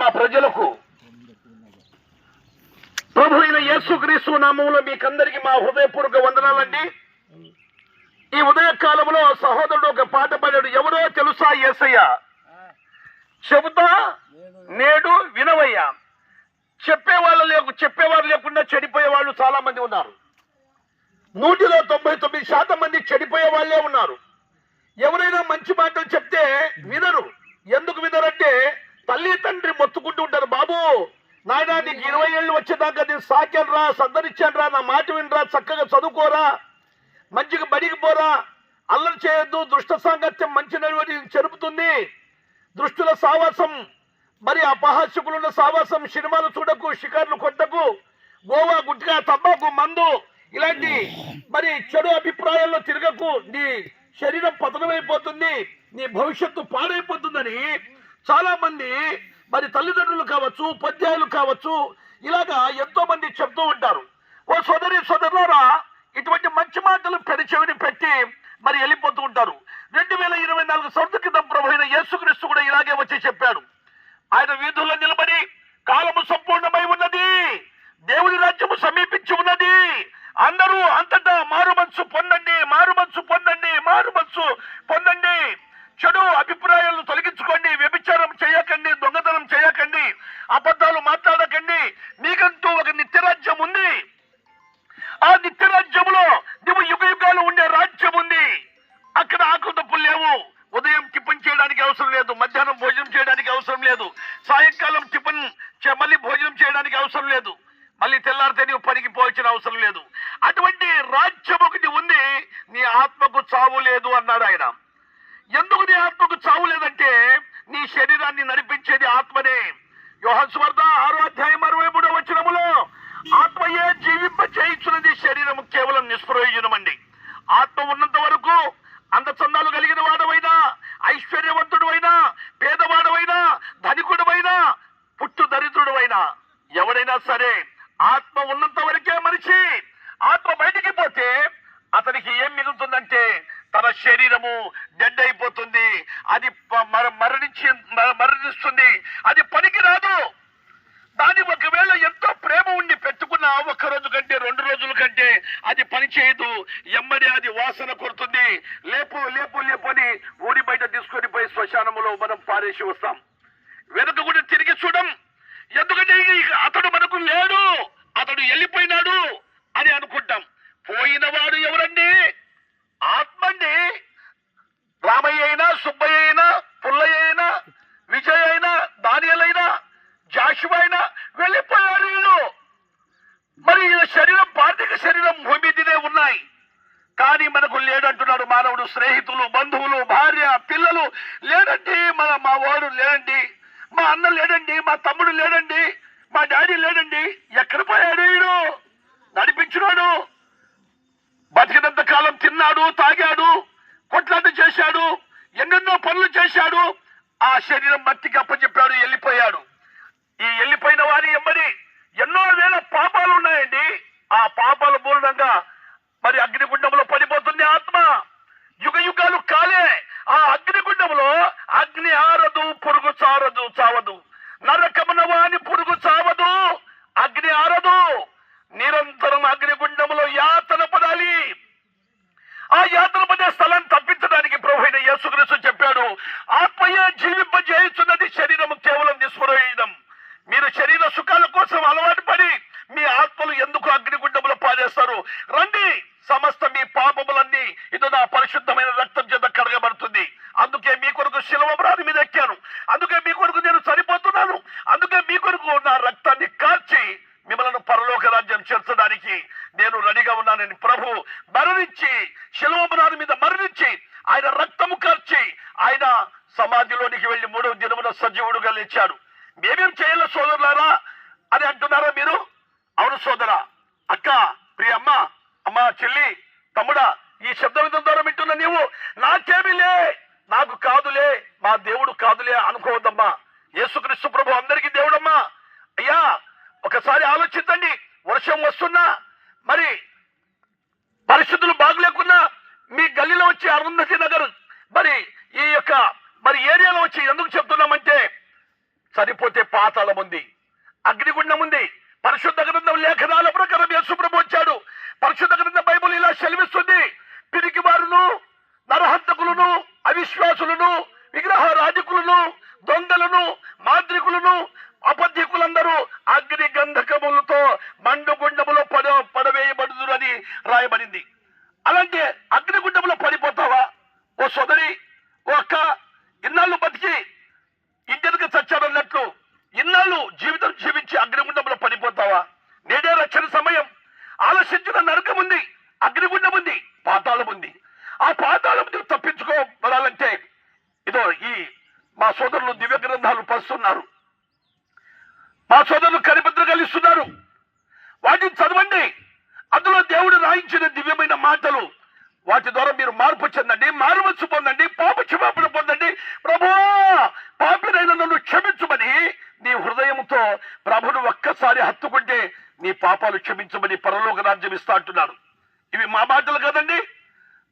మా ప్రజలకు. ప్రభు అయిన యేసుక్రీస్తు నామంలో మీకందరికీ మా హృదయపూర్వక వందనాలండి. ఈ ఉదయ కాలంలో సహోదరుడు ఒక పాట పాడాడు. ఎవరో తెలుసా యేసయ్య చెబుతా నేడు వినవయ్యా. చెప్పేవాళ్ళు లేకు చెప్పేవారు లేకుండా చెడిపోయే వాళ్ళు చాలా మంది ఉన్నారు. నూటిలో తొంభై తొమ్మిది శాతం మంది చెడిపోయే వాళ్ళే ఉన్నారు. ఎవరైనా మంచి మాటలు చెప్తే వినరు. ఎందుకు వినరంటే తల్లి తండ్రి నాయనా నీకు ఇరవై ఏళ్ళు వచ్చేదాకా నేను సాకాను రా సద్దరిచ్చాను రా నా మాట వినరా చక్కగా చదువుకోరా మంచిగా బడికి పోరా. అల్లరి చేయొద్దు దుష్ట సాంగత్యం మంచి నడివని చెరుపుతుంది. దుష్టుల సావాసం మరి అపహాస్యకులున్న సావాసం సినిమాలు చూడకు షికార్లు కొట్టకు. గోవా గుట్కా తబ్బాకు మందు ఇలాంటి మరి చెడు అభిప్రాయాల్లో తిరగకు. నీ శరీరం పతనమైపోతుంది నీ భవిష్యత్తు పాడైపోతుందని చాలా మంది మరి తల్లిదండ్రులు కావచ్చు ఉపాధ్యాయులు కావచ్చు ఇలాగా ఎంతో మంది చెప్తూ ఉంటారు. ఓ సోదరి సోదరులారా ఇటువంటి మంచి మాటలు పెరిచెవిని పెట్టి మరి వెళ్ళిపోతూ ఉంటారు. రెండు వేల ఇరవై నాలుగు సంవత్సర క్రితం ప్రభు అయిన యేసుక్రీస్తు కూడా ఇలాగే వచ్చి చెప్పాడు. ఆయన వీధుల్లో నిలబడి కాలము సంపూర్ణమై ఉన్నది. దేవుడి రాజ్యము సమీపించి ఉన్నది. అందరూ అంతటా మారు మనసు పొందండి మారు మనసు పొందండి మారు మనసు పొందండి. చెడు అభిప్రాయాలను రాజ్యం ఒకటి ఉంది నీ ఆత్మకు చావు లేదు అన్నాడు ఆయన. ఎందుకు నీ ఆత్మకు చావు లేదంటే నీ శరీరాన్ని నడిపించేది ఆత్మనే. యోహన్ ఆరో అధ్యాయం అరవై మూడో వచ్చినములో ఆత్మయే జీవింప చేయించున్నది శరీరము కేవలం నిష్ప్రయోజనమండి. ఆత్మ ఉన్నంత వరకు అందచందాలు కలిగిన వాడవైనా ఐశ్వర్యవంతుడు పేదవాడవైనా ధనికుడవైనా పుట్టు దరిద్రుడవైనా ఎవడైనా సరే ఆత్మ ఉన్నంత వరకు ఆత్మ బయటికి పోతే అతనికి ఏం మిగులుతుందంటే తన శరీరము డెడ్ అయిపోతుంది. అది మరణించి మర- మరణిస్తుంది. అది పనికి రాదు దాని ఒకవేళ ఎంతో ప్రేమ ఉండి పెట్టుకున్న ఒక్క రోజు కంటే రెండు రోజుల కంటే అది పని చేయదు. ఎమ్మడి అది వాసన కొడుతుంది. లేపు లేపు లేపు అని ఊరి బయట తీసుకొని పోయి శ్మశానములో మనం పారేసి వస్తాం. వెనుక కూడా తిరిగి చూడం. ఎందుకంటే ఇక అతడు మనకు లేడు. అతడు వెళ్ళిపోయినాడు. పోయినవాడు ఎవరండి? ఆత్మండి. రామయ్య అయినా సుబ్బయ్య అయినా పుల్లయ్య అయినా విజయ్ అయినా దానియల్ అయినా జాషువా అయినా వెళ్ళిపోయారు వీళ్ళు మరి ఈ శరీరం పార్థిక శరీరం భూమి మీదనే ఉన్నాయి. కానీ మనకు లేడంటున్నాడు మానవుడు స్నేహితులు బంధువులు భార్య పిల్లలు లేడండి మన మా వాడు లేడండి మా అన్న లేడండి మా తమ్ముడు లేడండి మా డాడీ లేడండి ఎక్కడ పోయాడు వీడు? నడిపించినాడు బతికినంత కాలం తిన్నాడు తాగాడు కొట్లాట చేశాడు ఎన్నెన్నో పనులు చేశాడు ఆ శరీరం మట్టికి అప్పచెప్పాడు వెళ్ళిపోయాడు. ఈ వెళ్ళిపోయిన వారి ఎమ్మడి ఎన్నో వేల పాపాలు ఉన్నాయండి. ఆ పాపాల మూలంగా మరి అగ్నిగుండంలో పడిపోతుంది ఆత్మ. యుగ యుగాలు కాలే. ఆ అగ్నిగుండంలో అగ్ని ఆరదు పురుగు చారదు చావదు. నరకమున వాని పురుగు చావదు అగ్ని ఆరదు నిరంతరం అగ్నిగుండంలో యాతన పడాలి ఆ యాత్ర పడే స్థలం తప్పించడానికి ప్రభు అయిన యేసుక్రీస్తు చెప్పాడు ఆత్మయే జీవింపజేయుచున్నది శరీరము కేవలం నిస్ప్రయోజనం మీరు శరీర సుఖాల కోసం అలవాటు పడి మీ ఆత్మలు ఎందుకు అగ్నిగుండములో పారేస్తారు రండి సమస్త మీ పాపములన్నీ ఇది నా పరిశుద్ధమైన రక్తం చేత కడగబడుతుంది అందుకే మీ కొరకు శిలవ బ్రాది మీద ఎక్కాను అందుకే మీ కొరకు నేను చనిపోతున్నాను అందుకే మీ కొరకు నా రక్తాన్ని కార్చి మిమ్మల్ని పరలోక రాజ్యం చేర్చడానికి నేను రెడీగా ఉన్నానని ప్రభు మరణించి శిలవబరాని మీద మరణించి ఆయన రక్తము కార్చి ఆయన సమాధిలోనికి వెళ్ళి మూడవ దినమున సజీవుడుగా లేచాడు. మేమేం చేయాలి సోదరులారా అని అంటున్నారా మీరు? అవును సోదరా. అక్క ప్రియమ్మ అమ్మ చెల్లి తమ్ముడా ఈ శబ్దం ద్వారా వింటున్న నీవు? నాకేమిలే నాకు కాదులే మా దేవుడు కాదులే అనుకోవద్దమ్మా. యేసుక్రీస్తు ప్రభు అందరికీ దేవుడమ్మా. అయ్యా ఒకసారి ఆలోచించండి వర్షం వస్తున్నా మరి గల్లీలో నగర్. మరి ఈ యొక్క మరి ఏరియాలో వచ్చి ఎందుకు చెప్తున్నామంటే చనిపోతే పాతాళం ఉంది అగ్నిగుండం ఉంది పరిశుద్ధ గ్రంథం లేఖనాల ప్రకారం యశుప్రభు వచ్చాడు. పరిశుద్ధ గ్రంథం బైబుల్ ఇలా సెలవిస్తుంది. పిరికి వారును నరహంతకులను అవిశ్వాసులను విగ్రహ రాజకులను దొంగలను మాంత్రికులను అబద్ధికులందరూ అగ్ని గంధకములతో మండుగుండములో పడ పడవేయబడుదురని రాయబడింది. నేడే రక్షణ సమయం. ఆలోచించిన నరకం ఉంది అగ్నిగుండం ఉంది పాతాళం ఉంది. ఆ పాతాళం నువ్వు తప్పించుకోబడాలంటే ఇదో ఈ మా సోదరులు దివ్య గ్రంథాలు పరుస్తున్నారు. మా సోదరులు కరిపత్రికలు ఇస్తున్నారు వాటిని చదవండి. అందులో దేవుడు రాయించిన దివ్యమైన మాటలు. వాటి ద్వారా మీరు మార్పు చెందండి మారుమచ్చు పొందండి పాప క్షమాపణ పొందండి. ప్రభు పాపినైన నన్ను క్షమించుమని నీ హృదయంతో ప్రభును ఒక్కసారి హత్తుకుంటే నీ పాపాలు క్షమించమని పరలోక రాజ్యం ఇస్తా అంటున్నాడు. ఇవి మా మాటలు కదండి.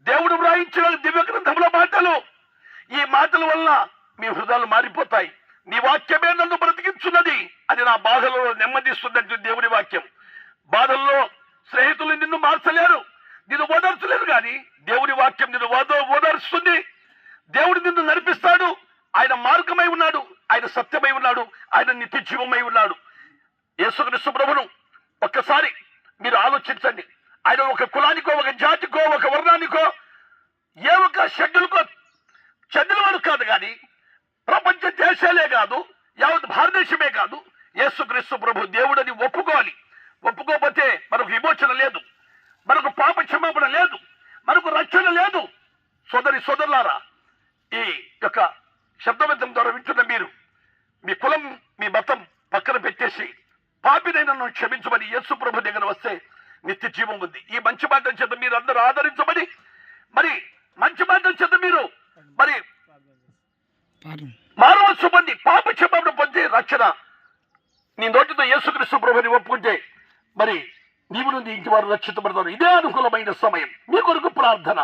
దేవుడు వ్రాయించిన దివ్య గ్రంథముల మాటలు. ఈ మాటల వల్ల మీ హృదయాలు మారిపోతాయి. నీ వాక్యమే నన్ను బ్రతికించున్నది. అది నా బాధలో నెమ్మదిస్తున్నట్టు దేవుని వాక్యం. బాధల్లో స్నేహితులు నిన్ను మార్చలేరు. నిన్ను ఓదార్చలేరు కానీ దేవుని వాక్యం నిన్ను ఓదార్చుతుంది దేవుడు నిన్ను నడిపిస్తాడు. ఆయన మార్గమై ఉన్నాడు. ఆయన సత్యమై ఉన్నాడు. ఆయన నిత్య జీవమై ఉన్నాడు. యేసుక్రీస్తు ప్రభును ఒక్కసారి మీరు ఆలోచించండి. ఆయన ఒక కులానికో ఒక జాతికో ఒక వర్ణానికో ఏ ఒక షెడ్యూల్కో చెందినవాడు కాదు కానీ ప్రపంచ దేశాలే కాదు యావత్ భారతదేశమే కాదు యేసుక్రీస్తు ప్రభు దేవుడని ఒప్పుకోవాలి. ఒప్పుకోకపోతే మనకు విమోచన లేదు మనకు పాప క్షమాపణ లేదు మనకు రక్షణ లేదు. సోదరి సోదరులారా ఈ యొక్క శబ్దవంతం ద్వారా వింటున్న మీరు మీ కులం మీ మతం పక్కన పెట్టేసి పాపినైన నన్ను క్షమించమని యేసు ప్రభు దగ్గర వస్తే నిత్య జీవం ఉంది. ఈ మంచి మాటల చేత మీరు అందరూ ఆదరించమని మరి మంచి మాటల చేత మీరు మరి మానవచ్చు పొంది పాప క్షమాపణ పొంది రక్షణ నీ నోటితో యేసుక్రీస్తు ప్రభుని ఒప్పుకుంటే మరి నీవు నుండి ఇంటి వారు రక్షితపడతారు ఇదే అనుకూలమైన సమయం. మీ కొరకు ప్రార్థన.